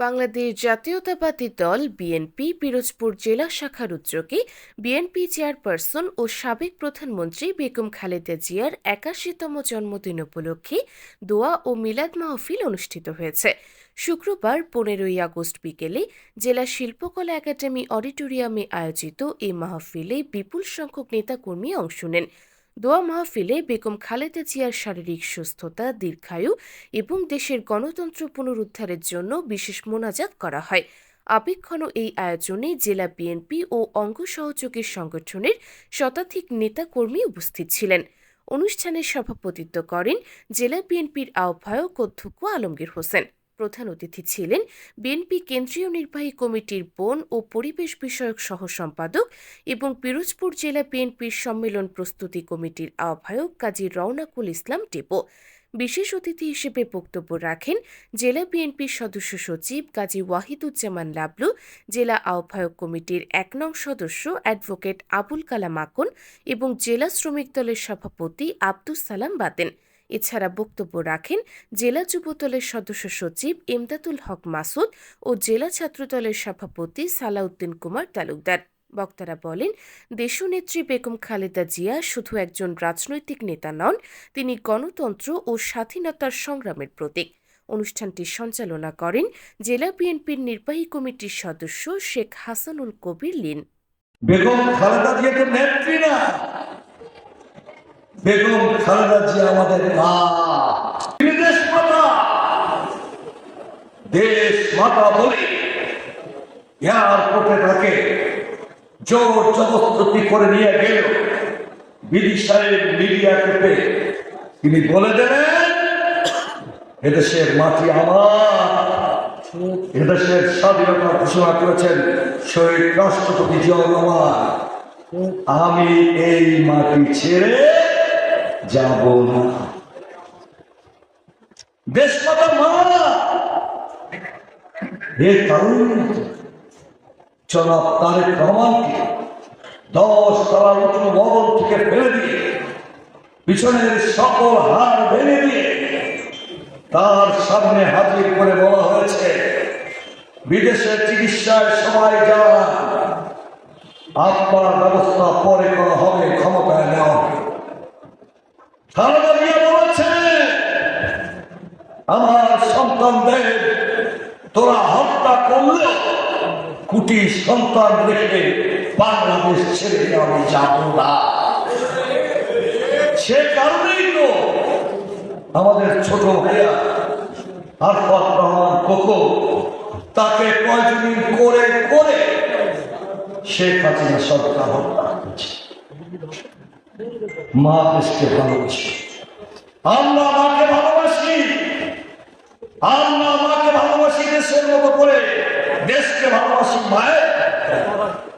বাংলাদেশ জাতীয়তাবাদী দল বিএনপি পিরোজপুর জেলা শাখার উদ্যোগে বিএনপি চেয়ারপারসন ও সাবেক প্রধানমন্ত্রী বেগম খালেদা জিয়ার একাশিতম জন্মদিন উপলক্ষে দোয়া ও মিলাদ মাহফিল অনুষ্ঠিত হয়েছে। শুক্রবার পনেরোই আগস্ট বিকেলে জেলা শিল্পকলা একাডেমি অডিটোরিয়ামে আয়োজিত এই মাহফিলে বিপুল সংখ্যক নেতাকর্মী অংশ নেন। দোয়া মাহফিলে বেগম খালেদা জিয়ার শারীরিক সুস্থতা, দীর্ঘায়ু এবং দেশের গণতন্ত্র পুনরুদ্ধারের জন্য বিশেষ মোনাজাত করা হয়। আবেগঘন এই আয়োজনে জেলা বিএনপি ও অঙ্গ সহযোগী সংগঠনের শতাধিক নেতাকর্মী উপস্থিত ছিলেন। অনুষ্ঠানে সভাপতিত্ব করেন জেলা বিএনপির আহ্বায়ক অধ্যক্ষ আলমগীর হোসেন। প্রধান অতিথি ছিলেন বিএনপি কেন্দ্রীয় নির্বাহী কমিটির বন ও পরিবেশ বিষয়ক সহ সম্পাদক এবং পিরোজপুর জেলা বিএনপির সম্মেলন প্রস্তুতি কমিটির আহ্বায়ক কাজী রওনাকুল ইসলাম টেপো। বিশেষ অতিথি হিসেবে বক্তব্য রাখেন জেলা বিএনপির সদস্য সচিব কাজী ওয়াহিদুজ্জামান লাবলু, জেলা আহ্বায়ক কমিটির এক নং সদস্য অ্যাডভোকেট আবুল কালাম আকন এবং জেলা শ্রমিক দলের সভাপতি আব্দুস সালাম বাতেন। এছাড়া বক্তব্য রাখেন জেলা যুবদলের সদস্য সচিব ইমদাদুল হক মাসুদ ও জেলা ছাত্রদলের সভাপতি সালাউদ্দিন কুমার তালুকদার। বক্তারা বলেন, দেশনেত্রী বেগম খালেদা জিয়া শুধু একজন রাজনৈতিক নেতা নন, তিনি গণতন্ত্র ও স্বাধীনতার সংগ্রামের প্রতীক। অনুষ্ঠানটি সঞ্চালনা করেন জেলা বিএনপির নির্বাহী কমিটির সদস্য শেখ হাসানুল কবির লিন। বেগম খালেদা জিয়া তো নেত্রী না। বেগম খালেদা জিয়া আমাদের মা। তিনি দেশ মাতা। দেশ মাতা বলে এয়ারপোর্টে তাকে জোর জবরদস্তি করে নিয়ে গেল। বিদিশারের মিডিয়াকে পেয়ে তিনি বলে দেবেন, এদেশের মাটি আমার। এদেশের স্বাধীনতা ঘোষণা করেছেন শহীদ রাষ্ট্রপতি জিয়াউর রহমান। আমি এই মাটি ছেড়ে যাব না। মাতা মা। এ কারণে জনাব তারেক রহমানকে দশ তলা উঁচু ভবন থেকে ফেলে দিয়ে পিছনের সকল হার ভেঙে দিয়ে তার সামনে হাজির করে বলা হয়েছে, বিদেশে চিকিৎসায় সবাই যান। আপনার ব্যবস্থা পরে করা হবে, ক্ষমতায় নেওয়া হবে। খালেদা জিয়া বলেছে, আমার সন্তানদের তোরা হত্যা করলে কুটি সন্তান রেখে বাংলাদেশ ছেড়ে আমি যাব না। সে কারণেই তো আমাদের ছোট ভাইয়া আরফাত রহমান কোকো তাকে পয়জনিং করে করে শেখ হাসিনা সরকার হত্যা করেছে। মা দেশকে ভালোবাসি। আমরা মাকে ভালোবাসি। আমরা মাকে ভালোবাসি দেশের মতো করে। দেশকে ভালোবাসি মায়ের।